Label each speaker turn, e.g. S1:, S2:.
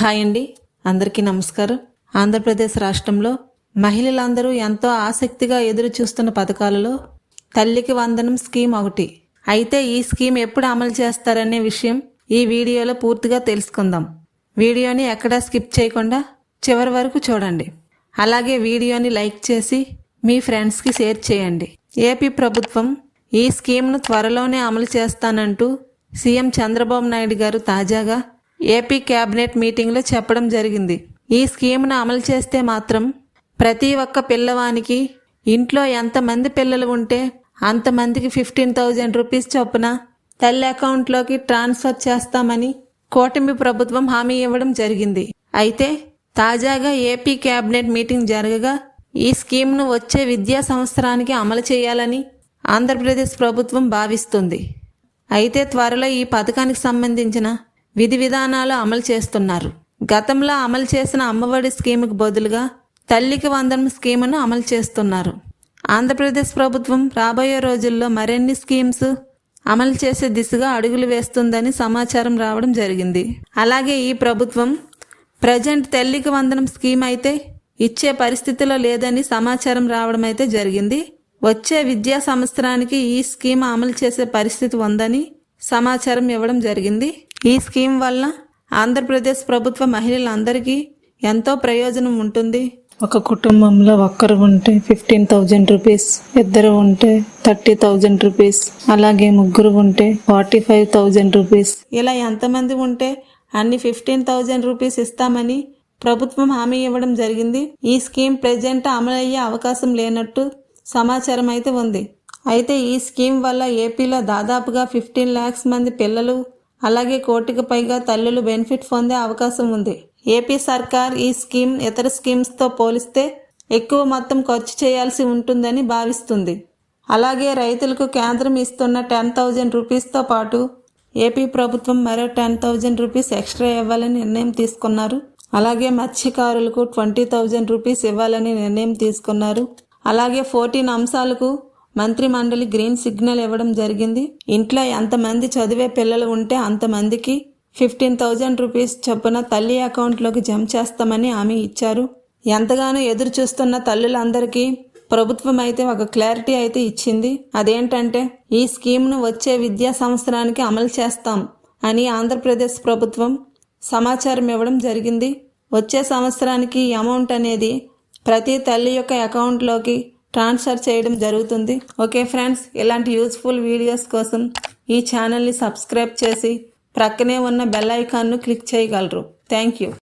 S1: Hi అండి. అందరికీ నమస్కారం. ఆంధ్రప్రదేశ్ రాష్ట్రంలో మహిళలందరూ ఎంతో ఆసక్తిగా ఎదురు చూస్తున్న పథకాలలో తల్లికి వందనం స్కీమ్ ఒకటి. అయితే ఈ స్కీమ్ ఎప్పుడు అమలు చేస్తారనే విషయం ఈ వీడియోలో పూర్తిగా తెలుసుకుందాం. వీడియోని ఎక్కడా స్కిప్ చేయకుండా చివరి వరకు చూడండి. అలాగే వీడియోని లైక్ చేసి మీ ఫ్రెండ్స్కి షేర్ చేయండి. ఏపీ ప్రభుత్వం ఈ స్కీమ్ను త్వరలోనే అమలు చేస్తానంటూ సీఎం చంద్రబాబు నాయుడు గారు తాజాగా ఏపీ కేబినెట్ మీటింగ్లో చెప్పడం జరిగింది. ఈ స్కీమ్ను అమలు చేస్తే మాత్రం ప్రతి ఒక్క పిల్లవానికి ఇంట్లో ఎంతమంది పిల్లలు ఉంటే అంతమందికి ఫిఫ్టీన్ థౌజండ్ రూపీస్ చొప్పున తల్లి అకౌంట్లోకి ట్రాన్స్ఫర్ చేస్తామని కూటమి ప్రభుత్వం హామీ ఇవ్వడం జరిగింది. అయితే తాజాగా ఏపీ కేబినెట్ మీటింగ్ జరగగా ఈ స్కీమ్ను వచ్చే విద్యా సంవత్సరానికి అమలు చేయాలని ఆంధ్రప్రదేశ్ ప్రభుత్వం భావిస్తుంది. అయితే త్వరలో ఈ పథకానికి సంబంధించిన విధి విధానాలు అమలు చేస్తున్నారు. గతంలో అమలు చేసిన అమ్మఒడి స్కీముకు బదులుగా తల్లికి వందనం స్కీమును అమలు చేస్తున్నారు. ఆంధ్రప్రదేశ్ ప్రభుత్వం రాబోయే రోజుల్లో మరిన్ని స్కీమ్స్ అమలు చేసే దిశగా అడుగులు వేస్తుందని సమాచారం రావడం జరిగింది. అలాగే ఈ ప్రభుత్వం ప్రజెంట్ తల్లికి వందనం స్కీమ్ అయితే ఇచ్చే పరిస్థితిలో లేదని సమాచారం రావడం అయితే జరిగింది. వచ్చే విద్యా సంవత్సరానికి ఈ స్కీమ్ అమలు చేసే పరిస్థితి ఉందని సమాచారం ఇవ్వడం జరిగింది. ఈ స్కీమ్ వల్ల ఆంధ్రప్రదేశ్ ప్రభుత్వ మహిళలందరికీ ఎంతో ప్రయోజనం ఉంటుంది.
S2: ఒక కుటుంబంలో ఒక్కరు ఉంటే ఫిఫ్టీన్ థౌజండ్ రూపీస్ ఇద్దరు ఉంటే థర్టీ థౌజండ్ రూపీస్ అలాగే ముగ్గురు ఉంటే ఫార్టీ ఫైవ్ థౌజండ్ రూపీస్
S1: ఇలా ఎంతమంది ఉంటే అన్ని ఫిఫ్టీన్ థౌజండ్ రూపీస్ ఇస్తామని ప్రభుత్వం హామీ ఇవ్వడం జరిగింది. ఈ స్కీమ్ ప్రెజెంట్ అమలయ్యే అవకాశం లేనట్టు సమాచారం అయితే ఉంది. అయితే ఈ స్కీమ్ వల్ల ఏపీలో దాదాపుగా ఫిఫ్టీన్ ల్యాక్స్ మంది పిల్లలు అలాగే కోటికి పైగా తల్లులు బెనిఫిట్ పొందే అవకాశం ఉంది. ఏపీ సర్కార్ ఈ స్కీమ్ ఇతర స్కీమ్స్తో పోలిస్తే ఎక్కువ మొత్తం ఖర్చు చేయాల్సి ఉంటుందని భావిస్తుంది. అలాగే రైతులకు కేంద్రం ఇస్తున్న టెన్ థౌజండ్ రూపీస్తో పాటు ఏపీ ప్రభుత్వం మరో టెన్ థౌజండ్ రూపీస్ ఎక్స్ట్రా ఇవ్వాలని నిర్ణయం తీసుకున్నారు. అలాగే మత్స్యకారులకు ట్వంటీ థౌజండ్ రూపీస్ ఇవ్వాలని నిర్ణయం తీసుకున్నారు. అలాగే ఫోర్టీన్ అంశాలకు మంత్రి మండలి గ్రీన్ సిగ్నల్ ఇవ్వడం జరిగింది. ఇంట్లో ఎంతమంది చదివే పిల్లలు ఉంటే అంతమందికి ఫిఫ్టీన్ థౌజండ్ రూపీస్ చొప్పున తల్లి అకౌంట్లోకి జమ చేస్తామని హామీ ఇచ్చారు. ఎంతగానో ఎదురు చూస్తున్న తల్లులందరికీ ప్రభుత్వం అయితే ఒక క్లారిటీ అయితే ఇచ్చింది. అదేంటంటే ఈ స్కీమ్ను వచ్చే విద్యా సంవత్సరానికి అమలు చేస్తాం అని ఆంధ్రప్రదేశ్ ప్రభుత్వం సమాచారం ఇవ్వడం జరిగింది. వచ్చే సంవత్సరానికి ఈ అమౌంట్ అనేది ప్రతి తల్లి యొక్క అకౌంట్లోకి ట్రాన్స్ఫర్ చేయడం జరుగుతుంది. ఓకే ఫ్రెండ్స్ ఇలాంటి యూస్ఫుల్ వీడియోస్ కోసం ఈ ఛానల్ని సబ్స్క్రైబ్ చేసి ప్రక్కనే ఉన్న బెల్ ఐకాన్ను క్లిక్ చేయగలరు. Thank you.